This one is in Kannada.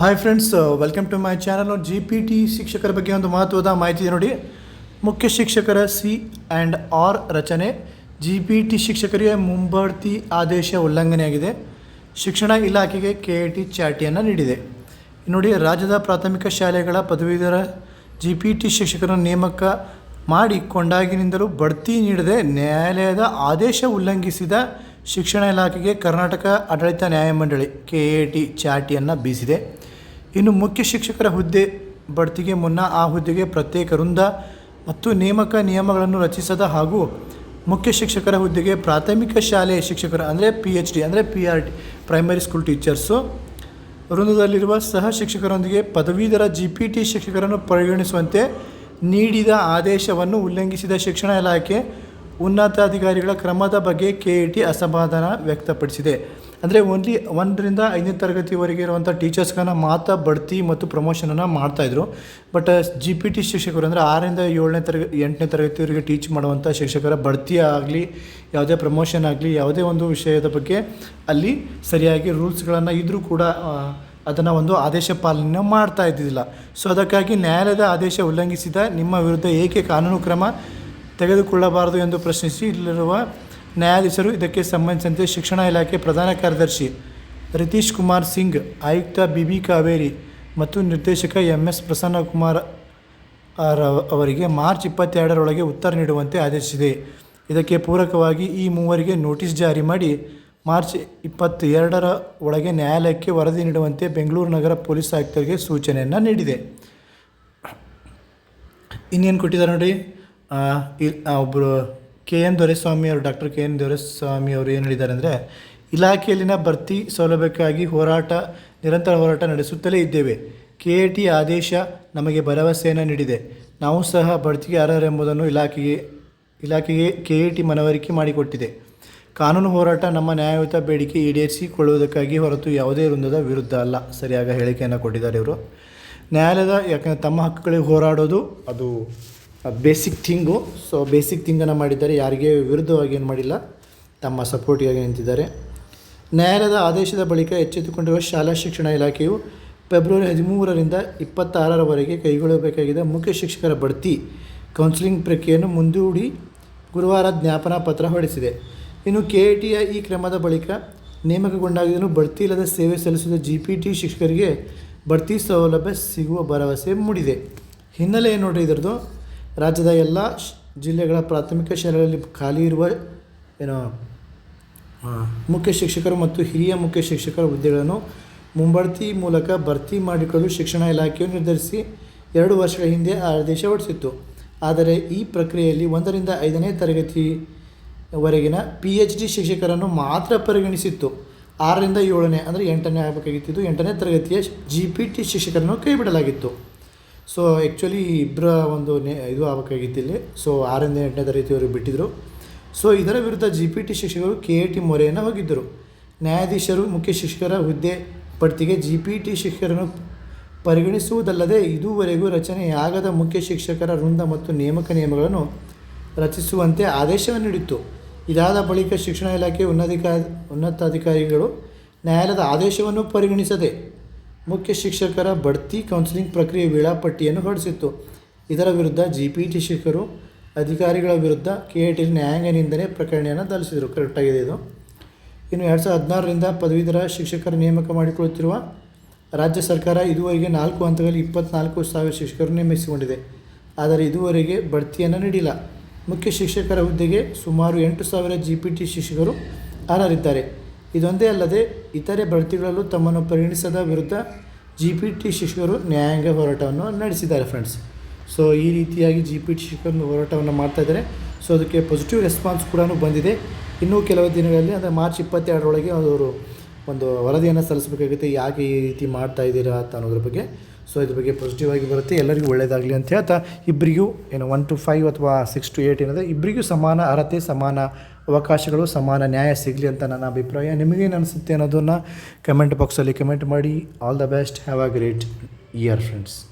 Hi friends welcome to my channel G P T ಶಿಕ್ಷಕರ ಬಗ್ಗೆ ಒಂದು ಮಹತ್ವದ ಮಾಹಿತಿ ನೋಡಿ. ಮುಖ್ಯ ಶಿಕ್ಷಕರ ಸಿ ಆ್ಯಂಡ್ ಆರ್ ರಚನೆ ಜಿ ಪಿ ಟಿ ಶಿಕ್ಷಕರಿಗೆ ಮುಂಬಡ್ತಿ ಆದೇಶ ಉಲ್ಲಂಘನೆಯಾಗಿದೆ. ಶಿಕ್ಷಣ ಇಲಾಖೆಗೆ ಕೆ ಎ ಟಿ ಚಾಟಿಯನ್ನು ನೀಡಿದೆ. ನೋಡಿ, ರಾಜ್ಯದ ಪ್ರಾಥಮಿಕ ಶಾಲೆಗಳ ಪದವೀಧರ ಜಿ ಪಿ ಟಿ ಶಿಕ್ಷಕರ ನೇಮಕ ಮಾಡಿ ಕೊಂಡಾಗಿನಿಂದಲೂ ಬಡ್ತಿ ನೀಡದೆ ನ್ಯಾಯಾಲಯದ ಆದೇಶ ಉಲ್ಲಂಘಿಸಿದ ಶಿಕ್ಷಣ ಇಲಾಖೆಗೆ ಕರ್ನಾಟಕ ಆಡಳಿತ ನ್ಯಾಯಮಂಡಳಿ ಕೆ ಎ ಟಿ ಚಾಟಿಯನ್ನು ಬೀಸಿದೆ. ಇನ್ನು ಮುಖ್ಯ ಶಿಕ್ಷಕರ ಹುದ್ದೆ ಬಡ್ತಿಗೆ ಮುನ್ನ ಆ ಹುದ್ದೆಗೆ ಪ್ರತ್ಯೇಕ ವೃಂದ ಮತ್ತು ನೇಮಕ ನಿಯಮಗಳನ್ನು ರಚಿಸದ ಹಾಗೂ ಮುಖ್ಯ ಶಿಕ್ಷಕರ ಹುದ್ದೆಗೆ ಪ್ರಾಥಮಿಕ ಶಾಲೆಯ ಶಿಕ್ಷಕರ ಅಂದರೆ ಪಿ ಎಚ್ ಡಿ ಅಂದರೆ P R T primary school teachers ವೃಂದದಲ್ಲಿರುವ ಸಹ ಶಿಕ್ಷಕರೊಂದಿಗೆ ಪದವೀಧರ ಜಿ ಪಿ ಟಿ ಶಿಕ್ಷಕರನ್ನು ಪರಿಗಣಿಸುವಂತೆ ನೀಡಿದ ಆದೇಶವನ್ನು ಉಲ್ಲಂಘಿಸಿದ ಶಿಕ್ಷಣ ಇಲಾಖೆ ಉನ್ನತಾಧಿಕಾರಿಗಳ ಕ್ರಮದ ಬಗ್ಗೆ ಕೆ ಇ ಟಿ ಅಸಮಾಧಾನ ವ್ಯಕ್ತಪಡಿಸಿದೆ. ಅಂದರೆ ಓನ್ಲಿ ಒಂದರಿಂದ ಐದನೇ ತರಗತಿವರೆಗೆ ಇರುವಂಥ ಟೀಚರ್ಸ್ಗಳನ್ನ ಮಾತ್ರ ಬಡ್ತಿ ಮತ್ತು ಪ್ರಮೋಷನನ್ನು ಮಾಡ್ತಾಯಿದ್ರು ಬಟ್ ಜಿ ಪಿ ಟಿ ಶಿಕ್ಷಕರು ಅಂದರೆ ಆರರಿಂದ ಏಳನೇ ತರಗ, ಎಂಟನೇ ತರಗತಿವರೆಗೆ ಟೀಚ್ ಮಾಡುವಂಥ ಶಿಕ್ಷಕರ ಬಡ್ತಿ ಆಗಲಿ, ಯಾವುದೇ ಪ್ರಮೋಷನ್ ಆಗಲಿ, ಯಾವುದೇ ಒಂದು ವಿಷಯದ ಬಗ್ಗೆ ಅಲ್ಲಿ ಸರಿಯಾಗಿ ರೂಲ್ಸ್ಗಳನ್ನು ಇದ್ದರೂ ಕೂಡ ಅದನ್ನು ಒಂದು ಆದೇಶ ಪಾಲನೆ ಮಾಡ್ತಾ ಇದ್ದಿದ್ದಿಲ್ಲ. ಸೊ ಅದಕ್ಕಾಗಿ ನ್ಯಾಯಾಲಯದ ಆದೇಶ ಉಲ್ಲಂಘಿಸಿದ ನಿಮ್ಮ ವಿರುದ್ಧ ಏಕೆ ಕಾನೂನು ಕ್ರಮ ತೆಗೆದುಕೊಳ್ಳಬಾರದು ಎಂದು ಪ್ರಶ್ನಿಸಿ ಇಲ್ಲಿರುವ ನ್ಯಾಯಾಧೀಶರು ಇದಕ್ಕೆ ಸಂಬಂಧಿಸಿದಂತೆ ಶಿಕ್ಷಣ ಇಲಾಖೆ ಪ್ರಧಾನ ಕಾರ್ಯದರ್ಶಿ ರಿತೀಶ್ ಕುಮಾರ್ ಸಿಂಗ್, ಆಯುಕ್ತ ಬಿ ಬಿ ಕಾವೇರಿ ಮತ್ತು ನಿರ್ದೇಶಕ ಎಂ ಎಸ್ ಪ್ರಸನ್ನಕುಮಾರ್ ಅವರಿಗೆ ಮಾರ್ಚ್ ಇಪ್ಪತ್ತೆರಡರೊಳಗೆ ಉತ್ತರ ನೀಡುವಂತೆ ಆದೇಶಿಸಿದೆ. ಇದಕ್ಕೆ ಪೂರಕವಾಗಿ ಈ ಮೂವರಿಗೆ ನೋಟಿಸ್ ಜಾರಿ ಮಾಡಿ ಮಾರ್ಚ್ ಇಪ್ಪತ್ತೆರಡರ ಒಳಗೆ ನ್ಯಾಯಾಲಯಕ್ಕೆ ವರದಿ ನೀಡುವಂತೆ ಬೆಂಗಳೂರು ನಗರ ಪೊಲೀಸ್ ಆಯುಕ್ತರಿಗೆ ಸೂಚನೆಯನ್ನು ನೀಡಿದೆ. ಇನ್ನೇನು ಕೊಟ್ಟಿದ್ದಾರೆ ನೋಡಿ ಆ, ಇ- ಆ, ಒಬ್ಬರು ಕೆ ಎನ್ ದೊರೆಸ್ವಾಮಿ ಅವರು ಡಾಕ್ಟರ್ ಕೆ ಎನ್ ದೊರೆಸ್ವಾಮಿ ಅವರು ಏನು ಹೇಳಿದ್ದಾರೆ ಅಂದರೆ ಇಲಾಖೆಯಲ್ಲಿನ ಭರ್ತಿ ಸೌಲಭ್ಯಕ್ಕಾಗಿ ಹೋರಾಟ ನಿರಂತರ ಹೋರಾಟ ನಡೆಸುತ್ತಲೇ ಇದ್ದೇವೆ. ಕೆ ಎ ಟಿ ಆದೇಶ ನಮಗೆ ಭರವಸೆಯನ್ನು ನೀಡಿದೆ. ನಾವು ಸಹ ಬಡ್ತಿಗೆ ಅರ್ಹರೆಂಬುದನ್ನು ಇಲಾಖೆಗೆ ಇಲಾಖೆಗೆ ಕೆ ಎ ಟಿ ಮನವರಿಕೆ ಮಾಡಿಕೊಟ್ಟಿದೆ. ಕಾನೂನು ಹೋರಾಟ ನಮ್ಮ ನ್ಯಾಯಯುತ ಬೇಡಿಕೆ ಈಡೇರಿಸಿಕೊಳ್ಳುವುದಕ್ಕಾಗಿ ಹೊರತು ಯಾವುದೇ ವೃಂದದ ವಿರುದ್ಧ ಅಲ್ಲ. ಸರಿಯಾದ ಹೇಳಿಕೆಯನ್ನು ಕೊಟ್ಟಿದ್ದಾರೆ ಇವರು. ನ್ಯಾಯಾಲಯದ ಯಾಕಂದರೆ ತಮ್ಮ ಹಕ್ಕುಗಳಿಗೆ ಹೋರಾಡೋದು ಅದು ಬೇಸಿಕ್ ಥಿಂಗು ಸೊ ಬೇಸಿಕ್ ಥಿಂಗನ್ನು ಮಾಡಿದ್ದಾರೆ. ಯಾರಿಗೆ ವಿರುದ್ಧವಾಗಿ ಏನು ಮಾಡಿಲ್ಲ, ತಮ್ಮ ಸಪೋರ್ಟಿಗಾಗಿ ನಿಂತಿದ್ದಾರೆ. ನ್ಯಾಯಾಲಯದ ಆದೇಶದ ಬಳಿಕ ಎಚ್ಚೆತ್ತುಕೊಂಡಿರುವ ಶಾಲಾ ಶಿಕ್ಷಣ ಇಲಾಖೆಯು ಫೆಬ್ರವರಿ ಹದಿಮೂರರಿಂದ ಇಪ್ಪತ್ತಾರರವರೆಗೆ ಕೈಗೊಳ್ಳಬೇಕಾಗಿದ್ದ ಮುಖ್ಯ ಶಿಕ್ಷಕರ ಬಡ್ತಿ ಕೌನ್ಸಿಲಿಂಗ್ ಪ್ರಕ್ರಿಯೆಯನ್ನು ಮುಂದೂಡಿ ಗುರುವಾರ ಜ್ಞಾಪನಾ ಪತ್ರ ಹೊರಡಿಸಿದೆ. ಇನ್ನು ಕೆ ಎ ಟಿಯ ಈ ಕ್ರಮದ ಬಳಿಕ ನೇಮಕಗೊಂಡಾಗಿದ್ದನ್ನು ಬಡ್ತಿ ಇಲ್ಲದ ಸೇವೆ ಸಲ್ಲಿಸಿದ ಜಿ ಪಿ ಟಿ ಶಿಕ್ಷಕರಿಗೆ ಬಡ್ತಿ ಸೌಲಭ್ಯ ಸಿಗುವ ಭರವಸೆ ಮೂಡಿದೆ. ಹಿನ್ನೆಲೆ ಏನು ನೋಡ್ರಿ ಇದರದ್ದು? ರಾಜ್ಯದ ಎಲ್ಲ ಜಿಲ್ಲೆಗಳ ಪ್ರಾಥಮಿಕ ಶಾಲೆಗಳಲ್ಲಿ ಖಾಲಿ ಇರುವ, ಏನೋ ಮುಖ್ಯ ಶಿಕ್ಷಕರು ಮತ್ತು ಹಿರಿಯ ಮುಖ್ಯ ಶಿಕ್ಷಕರ ಹುದ್ದೆಗಳನ್ನು ಮುಂಬಡ್ತಿ ಮೂಲಕ ಭರ್ತಿ ಮಾಡಿಕೊಳ್ಳಲು ಶಿಕ್ಷಣ ಇಲಾಖೆಯು ನಿರ್ಧರಿಸಿ ಎರಡು ವರ್ಷಗಳ ಹಿಂದೆ ಆದೇಶ ಹೊರಡಿಸಿತ್ತು. ಆದರೆ ಈ ಪ್ರಕ್ರಿಯೆಯಲ್ಲಿ ಒಂದರಿಂದ ಐದನೇ ತರಗತಿವರೆಗಿನ ಪಿ ಎಚ್ ಡಿ ಶಿಕ್ಷಕರನ್ನು ಮಾತ್ರ ಪರಿಗಣಿಸಿತ್ತು. ಆರರಿಂದ ಏಳನೇ, ಅಂದರೆ ಎಂಟನೇ ಆಗಬೇಕಾಗಿತ್ತು ಎಂಟನೇ ತರಗತಿಯ ಜಿ ಪಿ ಟಿ ಶಿಕ್ಷಕರನ್ನು ಕೈ ಬಿಡಲಾಗಿತ್ತು ಸೊ ಆ್ಯಕ್ಚುಲಿ ಇಬ್ಬರ ಒಂದು ನೆ ಇದು ಆಗಬೇಕಾಗಿತ್ತು ಇಲ್ಲಿ. ಸೊ ಆರರಿಂದ ಎಂಟನೇ ತರಗತಿಯವರು ಬಿಟ್ಟಿದ್ದರು ಸೊ ಇದರ ವಿರುದ್ಧ ಜಿ ಪಿ ಟಿ ಶಿಕ್ಷಕರು ಕೆ ಎ ಟಿ ಮೊರೆಯನ್ನು ಹೋಗಿದ್ದರು. ನ್ಯಾಯಾಧೀಶರು, ಮುಖ್ಯ ಶಿಕ್ಷಕರ ಹುದ್ದೆ ಬಡ್ತಿಗೆ ಜಿ ಪಿ ಟಿ ಶಿಕ್ಷಕರನ್ನು ಪರಿಗಣಿಸುವುದಲ್ಲದೆ ಇದುವರೆಗೂ ರಚನೆಯಾಗದ ಮುಖ್ಯ ಶಿಕ್ಷಕರ ವೃಂದ ಮತ್ತು ನೇಮಕ ನಿಯಮಗಳನ್ನು ರಚಿಸುವಂತೆ ಆದೇಶವನ್ನು ನೀಡಿತ್ತು. ಇದಾದ ಬಳಿಕ ಶಿಕ್ಷಣ ಇಲಾಖೆ ಉನ್ನತಾಧಿಕಾರಿ ಉನ್ನತಾಧಿಕಾರಿಗಳು ನ್ಯಾಯಾಲಯದ ಆದೇಶವನ್ನು ಪರಿಗಣಿಸದೆ ಮುಖ್ಯ ಶಿಕ್ಷಕರ ಬಡ್ತಿ ಕೌನ್ಸಿಲಿಂಗ್ ಪ್ರಕ್ರಿಯೆ ವೇಳಾಪಟ್ಟಿಯನ್ನು ಹೊರಡಿಸಿತ್ತು. ಇದರ ವಿರುದ್ಧ ಜಿ ಪಿ ಟಿ ಶಿಕ್ಷಕರು, ಅಧಿಕಾರಿಗಳ ವಿರುದ್ಧ ಕೆ ಟಿ ನ್ಯಾಯಾಂಗ ನಿಂದನೆ ಪ್ರಕರಣವನ್ನು ದಾಖಲಿಸಿದರು ಕರೆಕ್ಟಾಗಿದೆ ಇದು. ಇನ್ನು ಎರಡು ಸಾವಿರದ ಹದಿನಾರರಿಂದ ಪದವೀಧರ ಶಿಕ್ಷಕರ ನೇಮಕ ಮಾಡಿಕೊಳ್ಳುತ್ತಿರುವ ರಾಜ್ಯ ಸರ್ಕಾರ ಇದುವರೆಗೆ ನಾಲ್ಕು ಹಂತಗಳಲ್ಲಿ ಇಪ್ಪತ್ನಾಲ್ಕು ಸಾವಿರ ಶಿಕ್ಷಕರು ನೇಮಿಸಿಕೊಂಡಿದೆ. ಆದರೆ ಇದುವರೆಗೆ ಬಡ್ತಿಯನ್ನು ನೀಡಿಲ್ಲ. ಮುಖ್ಯ ಶಿಕ್ಷಕರ ಹುದ್ದೆಗೆ ಸುಮಾರು ಎಂಟು ಸಾವಿರ ಜಿ ಪಿ ಟಿ ಶಿಕ್ಷಕರು ಅರ್ಹರಿದ್ದಾರೆ. ಇದೊಂದೇ ಅಲ್ಲದೆ ಇತರೆ ಬಡ್ತಿಗಳಲ್ಲೂ ತಮ್ಮನ್ನು ಪರಿಗಣಿಸದ ವಿರುದ್ಧ ಜಿ ಪಿ ಟಿ ಶಿಕ್ಷಕರು ನ್ಯಾಯಾಂಗ ಹೋರಾಟವನ್ನು ನಡೆಸಿದ್ದಾರೆ ಫ್ರೆಂಡ್ಸ್ ಸೊ ಈ ರೀತಿಯಾಗಿ ಜಿ ಪಿ ಟಿ ಶಿಕ್ಷಕರು ಹೋರಾಟವನ್ನು ಮಾಡ್ತಾಯಿದ್ದಾರೆ ಸೊ ಅದಕ್ಕೆ ಪಾಸಿಟಿವ್ ರೆಸ್ಪಾನ್ಸ್ ಕೂಡ ಬಂದಿದೆ. ಇನ್ನೂ ಕೆಲವು ದಿನಗಳಲ್ಲಿ, ಅಂದರೆ ಮಾರ್ಚ್ ಇಪ್ಪತ್ತೆರಡರೊಳಗೆ ಅವರು ಒಂದು ವರದಿಯನ್ನು ಸಲ್ಲಿಸಬೇಕಾಗುತ್ತೆ. ಯಾಕೆ ಈ ರೀತಿ ಮಾಡ್ತಾ ಇದ್ದೀರಾ ಅಂತ ಅನ್ನೋದ್ರ ಬಗ್ಗೆ. ಸೊ ಇದ್ರ ಬಗ್ಗೆ ಪಾಸಿಟಿವ್ ಆಗಿ ಬರುತ್ತೆ. ಎಲ್ಲರಿಗೂ ಒಳ್ಳೆಯದಾಗಲಿ ಅಂತ ಹೇಳ್ತಾ ಇಬ್ಬರಿಗೂ ಏನು ಒನ್ ಟು ಫೈವ್ ಅಥವಾ ಸಿಕ್ಸ್ ಟು ಏಯ್ಟ್ ಏನಿದೆ ಇಬ್ಬರಿಗೂ ಸಮಾನ, ಅರ್ಹತೆ, ಸಮಾನ ಅವಕಾಶಗಳು ಸಮಾನ ನ್ಯಾಯ ಸಿಗಲಿ ಅಂತ ನನ್ನ ಅಭಿಪ್ರಾಯ. ನಿಮಗೇನು ಅನಿಸುತ್ತೆ ಅನ್ನೋದನ್ನು ಕಮೆಂಟ್ ಬಾಕ್ಸಲ್ಲಿ ಕಮೆಂಟ್ ಮಾಡಿ. All the best have a great year friends